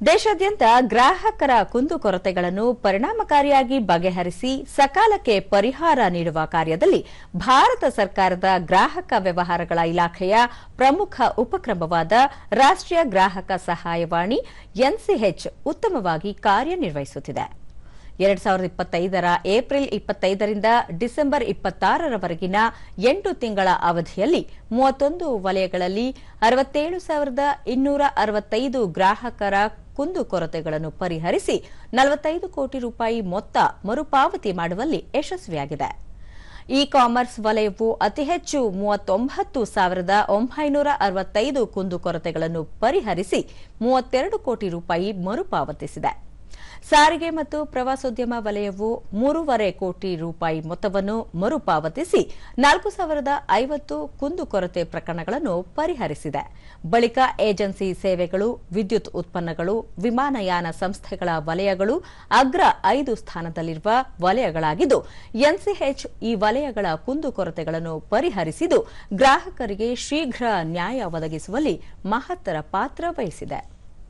ದೇಶಾದ್ಯಂತ ಗ್ರಾಹಕರ ಕುಂದುಕೊರತೆಗಳನ್ನು ಪರಿಣಾಮಕಾರಿಯಾಗಿ ಬಗೆಹರಿಸಿ ಸಕಾಲಕ್ಕೆ ಪರಿಹಾರ ನೀಡುವ ಕಾರ್ಯದಲ್ಲಿ ಭಾರತ ಸರ್ಕಾರದ ಗ್ರಾಹಕ ವ್ಯವಹಾರಗಳ ಇಲಾಖೆಯ ಪ್ರಮುಖ ಉಪಕ್ರಮವಾದ ರಾಷ್ಟ್ರೀಯ ಗ್ರಾಹಕ ಸಹಾಯವಾಣಿ ಎನ್ಸಿಎಚ್ ಉತ್ತಮವಾಗಿ ಕಾರ್ಯನಿರ್ವಹಿಸುತ್ತಿದೆ. ಎರಡ್ ಸಾವಿರದ ಇಪ್ಪತ್ತೈದರ ಏಪ್ರಿಲ್ ಇಪ್ಪತ್ತೈದರಿಂದ ಡಿಸೆಂಬರ್ ಇಪ್ಪತ್ತಾರರವರೆಗಿನ ಎಂಟು ತಿಂಗಳ ಅವಧಿಯಲ್ಲಿ ಮೂವತ್ತೊಂದು ವಲಯಗಳಲ್ಲಿ ಅರವತ್ತೇಳು ಸಾವಿರದ ಇನ್ನೂರ ಅರವತ್ತೈದು ಗ್ರಾಹಕರ ಕುಂದುಕೊರತೆಗಳನ್ನು ಪರಿಹರಿಸಿ ನಲವತ್ತೈದು ಕೋಟಿ ರೂಪಾಯಿ ಮೊತ್ತ ಮರುಪಾವತಿ ಮಾಡುವಲ್ಲಿ ಯಶಸ್ವಿಯಾಗಿದೆ. ಇ ಕಾಮರ್ಸ್ ವಲಯವು ಅತಿ ಹೆಚ್ಚು ಮೂವತ್ತೊಂಬತ್ತು ಸಾವಿರದ ಒಂಬೈನೂರ ಅರವತ್ತೈದು ಕುಂದುಕೊರತೆಗಳನ್ನು ಪರಿಹರಿಸಿ ಮೂವತ್ತೆರಡು ಕೋಟಿ ರೂಪಾಯಿ ಮರುಪಾವತಿಸಿದೆ. ಸಾರಿಗೆ ಮತ್ತು ಪ್ರವಾಸೋದ್ಯಮ ವಲಯವು ಮೂರುವರೆ ಕೋಟಿ ರೂಪಾಯಿ ಮೊತ್ತವನ್ನು ಮರುಪಾವತಿಸಿ ನಾಲ್ಕು ಸಾವಿರದ ಐವತ್ತು ಕುಂದುಕೊರತೆ ಪ್ರಕರಣಗಳನ್ನು ಪರಿಹರಿಸಿದೆ. ಬಳಿಕ ಏಜೆನ್ಸಿ ಸೇವೆಗಳು, ವಿದ್ಯುತ್ ಉತ್ಪನ್ನಗಳು, ವಿಮಾನಯಾನ ಸಂಸ್ಥೆಗಳ ವಲಯಗಳು ಅಗ್ರ ಐದು ಸ್ಥಾನದಲ್ಲಿರುವ ವಲಯಗಳಾಗಿದ್ದು ಎನ್ಸಿಎಚ್ ಈ ವಲಯಗಳ ಕುಂದುಕೊರತೆಗಳನ್ನು ಪರಿಹರಿಸಿದ್ದು, ಗ್ರಾಹಕರಿಗೆ ಶೀಘ್ರ ನ್ಯಾಯ ಒದಗಿಸುವಲ್ಲಿ ಮಹತ್ತರ ಪಾತ್ರ ವಹಿಸಿದೆ.